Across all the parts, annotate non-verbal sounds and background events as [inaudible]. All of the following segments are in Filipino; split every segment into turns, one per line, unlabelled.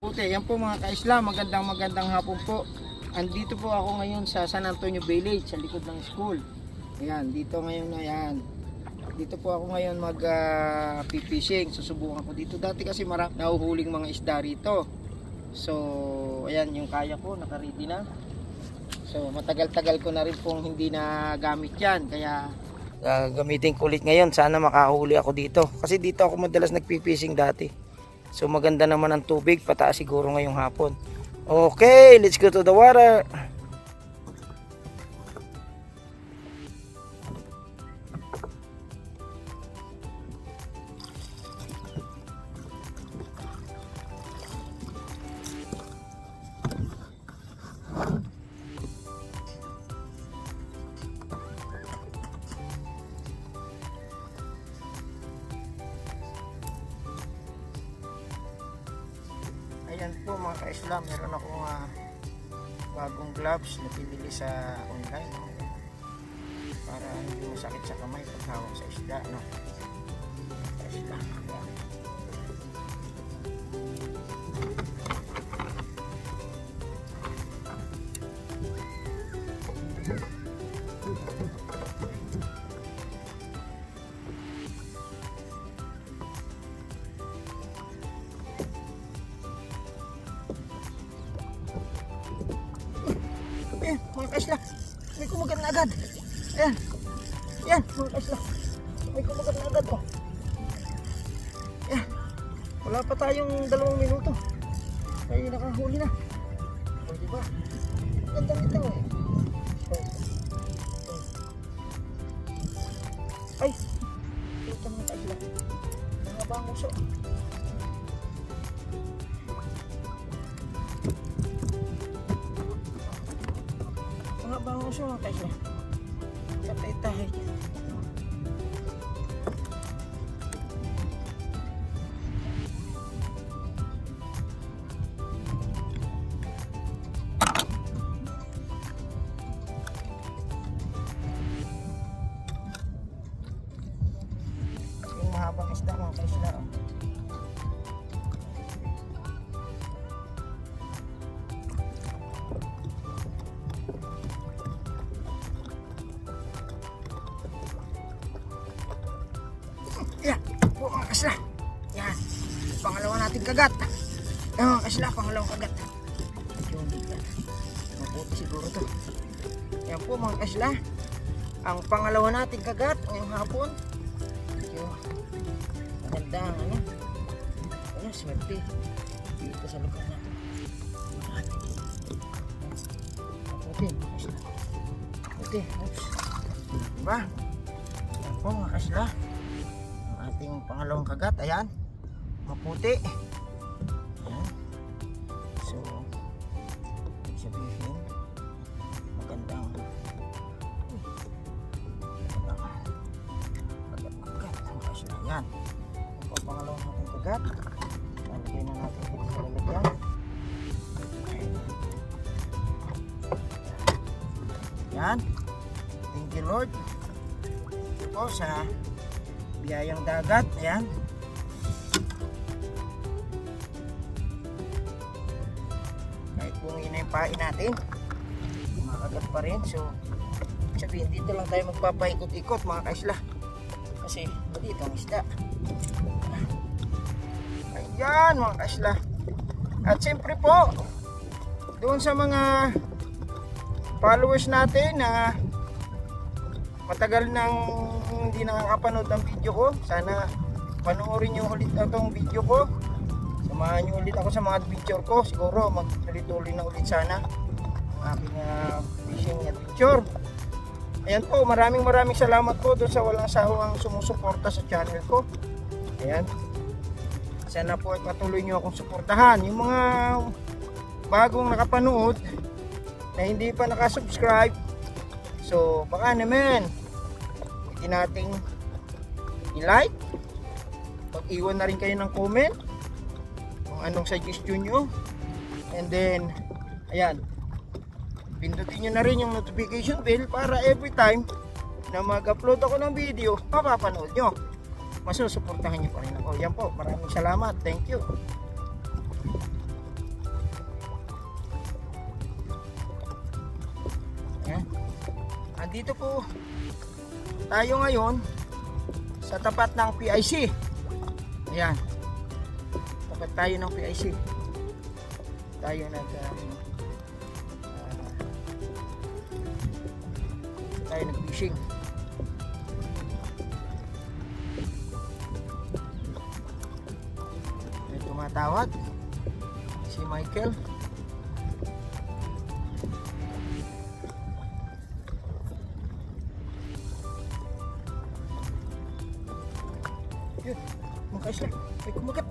Puti, yan po mga ka-Islam, magandang magandang hapon po. Andito po ako ngayon sa San Antonio Village, sa likod ng school. Ayan, dito ngayon na yan. Dito po ako ngayon mag ah, fishing. Susubukan ko dito. Dati kasi marami nahuhuling mga isda rito. So, ayan yung kaya ko, naka-ready na. So, matagal-tagal ko na rin pong hindi na gamit yan. Kaya, ah, gamitin ko ulit ngayon. Sana makahuli ako dito. Kasi dito ako madalas nagpipishing dati. So maganda naman ang tubig, pataas siguro ngayong hapon. Okay, let's go to the water. Ayan po mga ka-Islam, meron akong ah, bagong gloves na pinili sa online. no? Para hindi masakit sa kamay pag hawak sa isda. No? Ka-Islam. Ayan. Ka-Islam. May kumagat na agad. Ayan. Ayan, mga ka-Islam. May kumagat na agad. Oh. Ayan. Wala pa tayong dalawang minuto. Ay, nakahuli na. O, diba? Ganda nito eh. Banguso mga ka-Islam. Kapit tayo kagat. Yan mga kasla, pangalawang kagat. Yun, yan. Mabuti siguro to. Yan po mga kasla. Ang pangalawa nating kagat ngayong hapon. Yung maganda ang ano. Ano, swerte. Dito sa lugar na to. Mabuti. Mabuti, oops. Diba? Yan po mga kasla ang ating pangalawang kagat ayan maputi ayan ayan. Thank you lord. Ito po sa biyayang dagat. Ayan. Kahit bungin na yung pain natin makagat pa rin. So sabihin dito lang tayo magpapaikot-ikot mga kaisla. Kasi dito ang isda. Ayan mga kaisla. At siyempre po doon sa mga followers natin na matagal nang hindi nakakapanood ng video ko. Sana panoorin nyo ulit itong video ko. Samahan nyo ulit ako sa mga adventure ko. Siguro magtuloy-tuloy na ulit sana ang aking ah, fishing adventure. Ayan po, maraming maraming salamat po doon sa walang sawang sumusuporta sa channel ko. Ayan. Sana po patuloy nyo akong suportahan. Yung mga bagong nakapanood na hindi pa nakasubscribe, So, baka naman, pwede nating i-like. Pag-iwan na rin kayo ng comment kung anong suggestion nyo. And then, ayan, pindutin nyo na rin yung notification bell para every time na mag-upload ako ng video, mapapanood nyo. Masusuportahan nyo pa rin ako. Yan po, maraming salamat. Thank you. Nandito po tayo ngayon sa tapat ng PIC. Ayan. Tapat tayo ng PIC. Tayo nag um, ah, tayo nag-fishing. May tumatawag si Michael. Mga kaisla. May kumagat.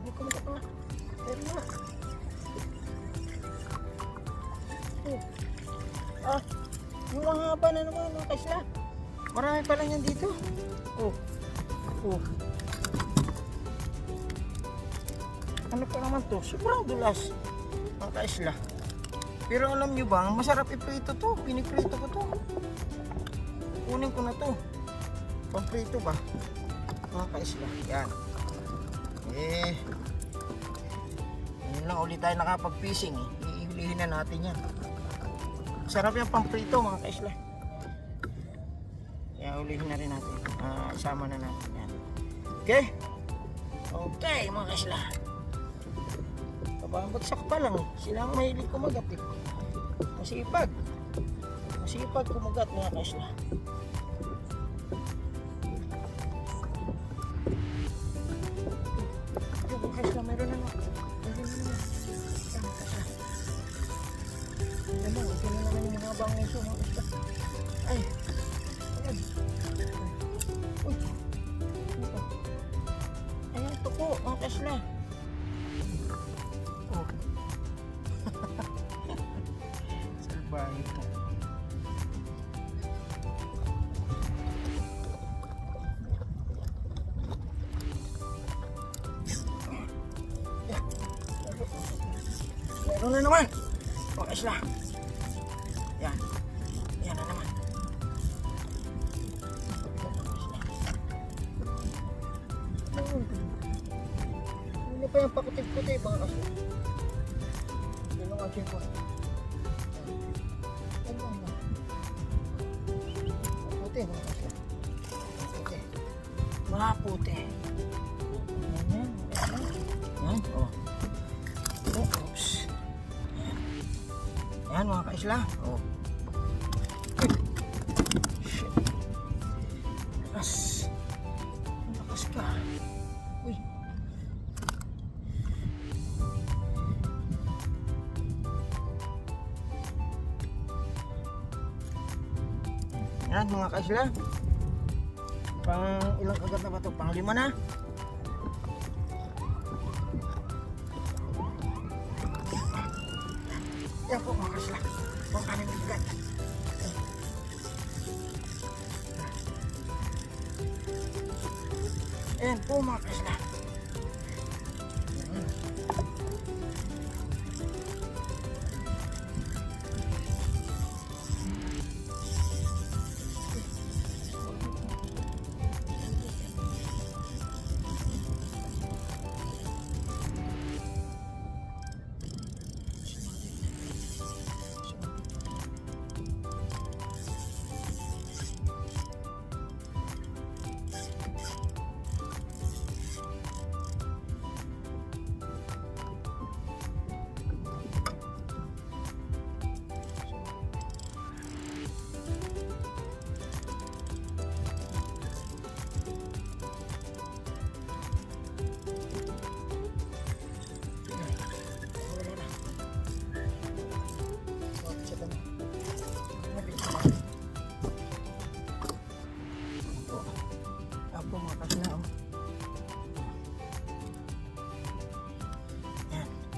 May kumagat na. Pero na. Oh. Ah, yung ang haba na naman mga kaisla. Marami pa lang yan dito. Oh. Oh. Ano pa naman to? Sobrang dulas. Mga kaisla. Pero alam nyo ba, masarap iprito to. Piniprito ko to. Kunin ko na to. Pamprito ba? Mga kaisla. Yan. Eh. Ngayon lang ulit tayo nakapag-fishing eh. Iihulihin na natin yan. Sarap yung pamprito mga kaisla. Kaya ulihin na rin natin. Ah, isama na natin yan. Okay? Okay mga kaisla. Kababagsak pa lang. Sila ang mahilig kumagat eh. Masipag. Masipag kumagat mga kaisla. Ay. Uy. Ayan, tuko mga kaisla. Oh. Salbahe ito. Meron na naman. Isla. Yan. Ano pa yung pakutig-puti mga kasla? Yun ang aking ba? Puti mga kasla. Puti. Mga puti. Yan yan. Yan. Oh. Oh, oops. Yan mga kaisla. Oh. Yan mga kaisla. Pang ilang kagat na ba ito? Pang lima na.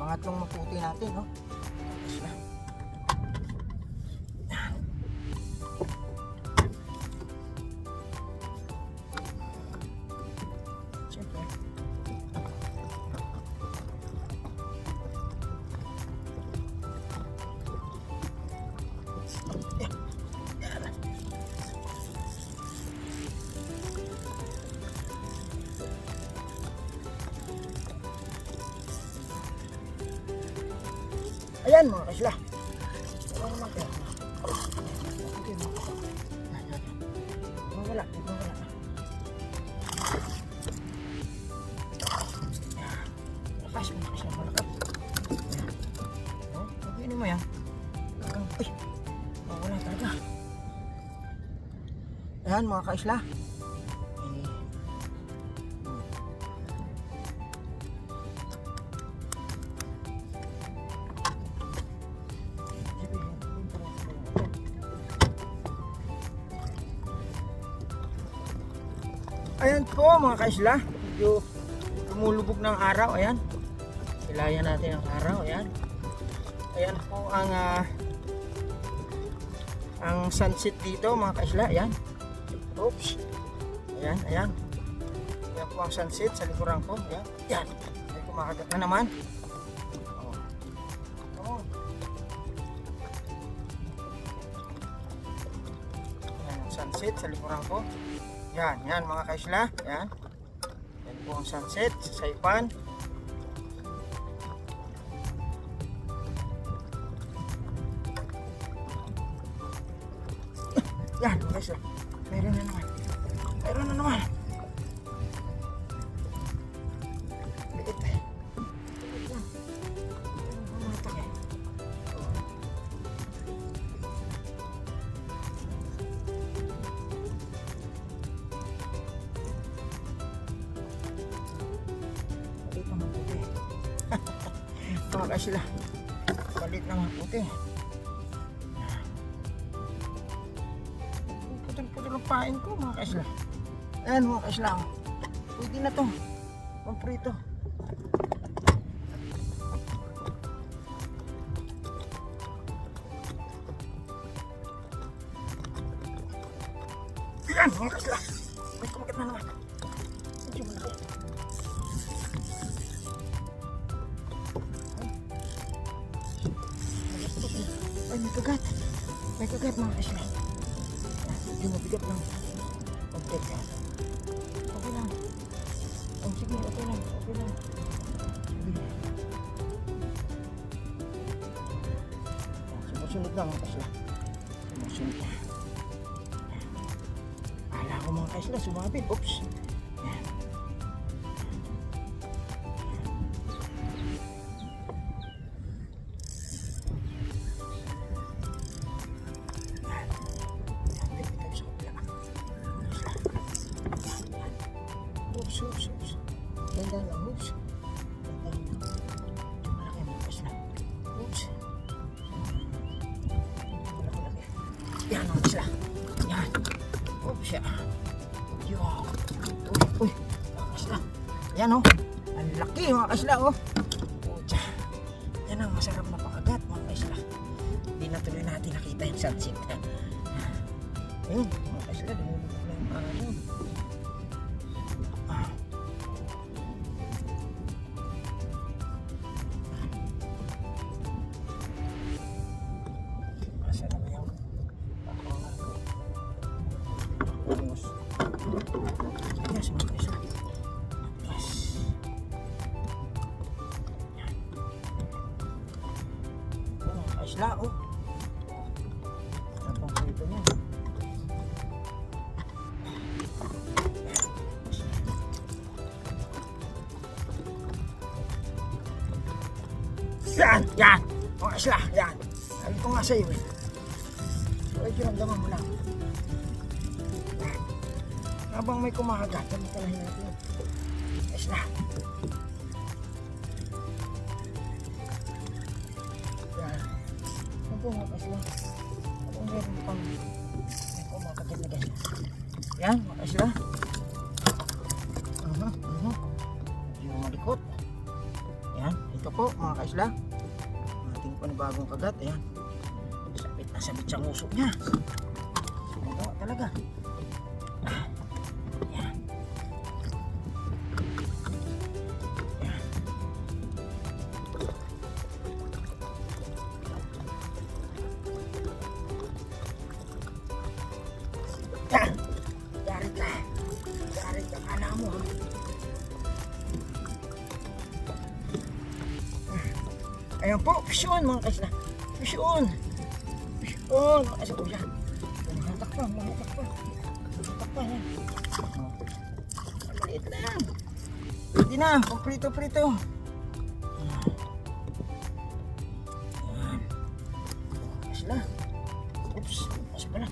Pangatlong maputi natin oh. Ayan mga kasla. Wala naman kayo. Okay, mga kasla. Mawala, mawala. Lakas mga kasla, malakas. Okay na mo yan. Ay, mawala talaga. Ayan mga kasla. Ayan mga kasla. Ayan po mga kaisla. Medyo lumulubog ng araw. Ayan. Ilayan natin ang araw. Ayan. Ayan po ang ah, ang sunset dito mga kaisla. Ayan. Oops. Ayan, ayan. Ayan po ang sunset sa likuran ko. Ayan. Ayan. May kumakagat na naman. Oh. Come ang sunset sa likuran ko. Yan, yan mga kaisla. Yan. Yan po ang sunset sa Saipan. [coughs] Yan mga kaisla. Meron na naman. Meron na naman. Bitit eh. Kaisla. Balit naman puti. Putol-putol ang pain ko mga kaisla. Ayan mga kaisla. Pwede na to. Pamprito. Yan mga kaisla. May kagat mga kaisla. Medyo mabigat lang. Konti. Okay lang. Oh, sige, okay lang. Okay lang. Sumusunod lang mga kaisla. Sumusunod lang. Akala ko mga kaisla, sumabit. Oops. Yan. Oops. Malaki mga kasla. Oops. Malaki-laki. Yan mga kasla. Yan. Oops, yan. Yan. Uy, uy. Kasla. Yan oh. Ang laki mga kasla oh. Pucha. Yan ang masarap na pakagat mga kasla. Hindi na tuloy natin nakita yung sunset. Ayun, mga kasla. Lumulubog na yung araw. Yan, yan. Mga isla, yan. Sabi ko nga sa'yo eh. Ay, kiramdaman mo lang. Yan. Habang may kumakagat, kamintalahin natin. Isla. Yan. Yan po mga isla. Habang meron pang may kumakagat na guys. Yan, mga isla. Aha, aha. Medyo malikot. Ayan, ito po mga kaisla. Ating panibagong kagat. Ayan. Sabit na sabit sa nguso niya. Magawa talaga. Ayan po, pisyon mga kaisla. Pisyon. Pisyon. Mga kaisla. Oh, yan. Lumatak pa, lumatak pa. Lumatak pa. Yan. Maliit lang. Pwede na, pang prito-prito. Yan. Na. Oops, mas pala.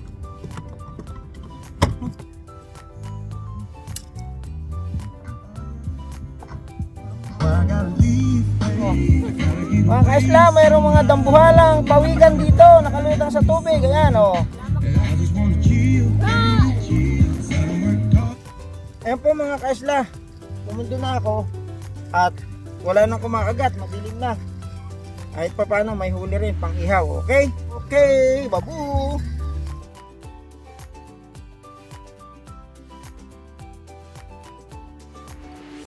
Oh. Mga kaisla, mayroong mga dambuhalang pawigan dito, nakalutang sa tubig. Ayan, oh. Ayan po mga kaisla, pumundo na ako at wala nang kumakagat, madilim na. Kahit pa paano, may huli rin, pang ihaw, okay? Okay, babu!